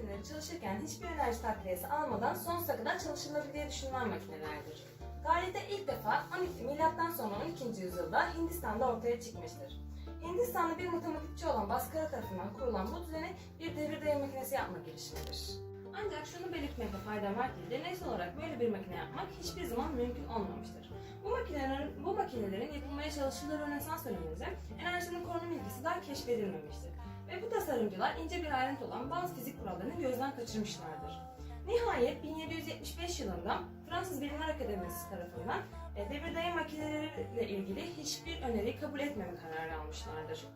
makineleri çalışırken hiçbir enerji takviyesi almadan sonsuza kadar çalışılabildiği düşünülen makinelerdir. Galide ilk defa 12 milattan sonra 12. yüzyılda Hindistan'da ortaya çıkmıştır. Hindistanlı bir matematikçi olan Baskara tarafından kurulan bu düzeni bir devir daim makinesi yapma girişimidir. Ancak şunu belirtmekte fayda var ki deneysel olarak böyle bir makine yapmak hiçbir zaman mümkün olmamıştır. Bu makinelerin, bu makinelerin yapılmaya çalışıldığı Rönesans döneminde enerjinin korunum ilgisi daha keşfedilmemiştir. Ve bu tasarımcılar ince bir ayrıntı olan bazı fizik kurallarını gözden kaçırmışlardır. Nihayet 1775 yılında Fransız Bilimler Akademisi tarafından e, makineleriyle ilgili hiçbir öneri kabul etmeme kararı almışlardır.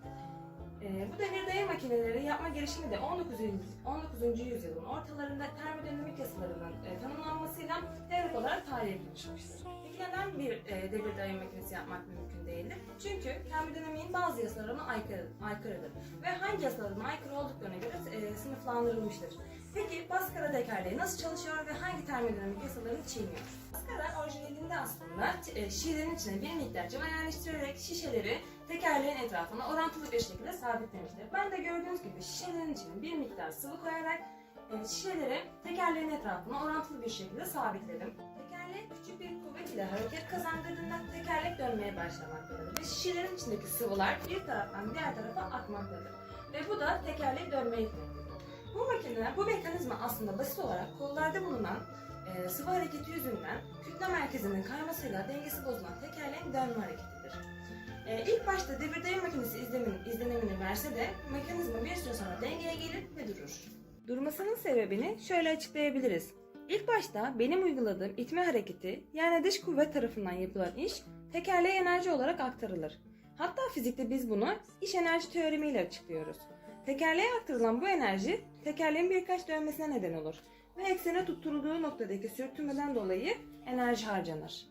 E, bu devir daim makineleri yapma girişimi de 19. yüz- 19. yüzyılın ortalarında termodinamik yasalarının e, tanımlanmasıyla devlet olarak tarihe girişmiştir. Peki neden bir e, devir daim makinesi yapmak mümkün değildir? Çünkü termodinamiğin bazı yasalarına aykırı, aykırıdır ve hangi yasalarına aykırı olduklarına göre e, sınıflandırılmıştır. Peki Baskara tekerleği nasıl çalışıyor ve hangi termodinamik yasalarını çiğniyor? Baskara orijinalinde aslında e, şişelerin içine bir miktar cıva yerleştirerek şişeleri tekerleğin etrafına orantılı bir şekilde sabitlemiştir. Ben de gördüğünüz gibi şişelerin içine bir miktar sıvı koyarak e, şişeleri tekerleğin etrafına orantılı bir şekilde sabitledim. Tekerlek küçük bir kuvvet ile hareket kazandırdığında tekerlek dönmeye başlamaktadır ve şişelerin içindeki sıvılar bir taraftan diğer tarafa akmaktadır. Ve bu da tekerleği dönmeye itmektedir. Bu makineler, bu mekanizma aslında basit olarak kollarda bulunan e, sıvı hareketi yüzünden kütle merkezinin kaymasıyla dengesi bozulan tekerleğin dönme hareketidir. E, ilk başta devir daim makinesi izlemin, izlenimini verse de mekanizma bir süre sonra dengeye gelir ve durur. Durmasının sebebini şöyle açıklayabiliriz. İlk başta benim uyguladığım itme hareketi yani dış kuvvet tarafından yapılan iş tekerleğe enerji olarak aktarılır. Hatta fizikte biz bunu iş enerji teoremiyle açıklıyoruz. Tekerleğe aktarılan bu enerji tekerleğin birkaç dönmesine neden olur ve eksene tutturulduğu noktadaki sürtünmeden dolayı enerji harcanır.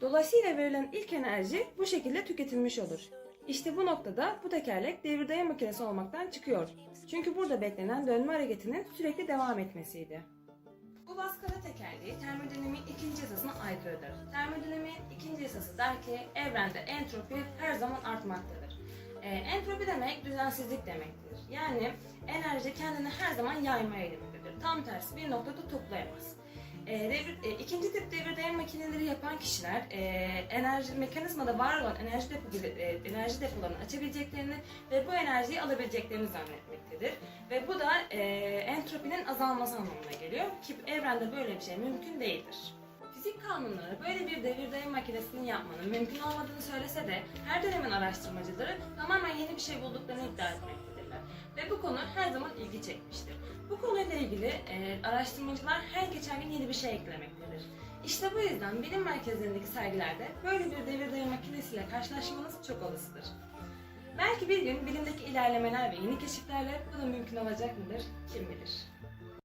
Dolayısıyla verilen ilk enerji bu şekilde tüketilmiş olur. İşte bu noktada bu tekerlek devir daim makinesi olmaktan çıkıyor. Çünkü burada beklenen dönme hareketinin sürekli devam etmesiydi. Bu baskara tekerleği termodinamiğin ikinci yasasına aykırıdır. Termodinamiğin ikinci yasası der ki evrende entropi her zaman artmaktadır. Ee, entropi demek düzensizlik demektir. Yani enerji kendini her zaman yaymaya eğilimlidir. Tam tersi bir noktada toplayamaz. Ee, devir, e, ikinci tip devir daim makineleri yapan kişiler e, enerji mekanizmada var olan enerji depo e, enerji depolarını açabileceklerini ve bu enerjiyi alabileceklerini zannetmektedir. Ve bu da e, entropinin azalması anlamına geliyor ki evrende böyle bir şey mümkün değildir. Fizik kanunları böyle bir devir daim makinesini yapmanın mümkün olmadığını söylese de her dönemin araştırmacıları tamamen yeni bir şey bulduklarını iddia etmektedirler. Konu her zaman ilgi çekmiştir. Bu konuyla ilgili e, araştırmacılar her geçen gün yeni bir şey eklemektedir. İşte bu yüzden bilim merkezlerindeki sergilerde böyle bir devir daim makinesiyle karşılaşmanız çok olasıdır. Belki bir gün bilimdeki ilerlemeler ve yeni keşiflerle bu da mümkün olacak mıdır kim bilir.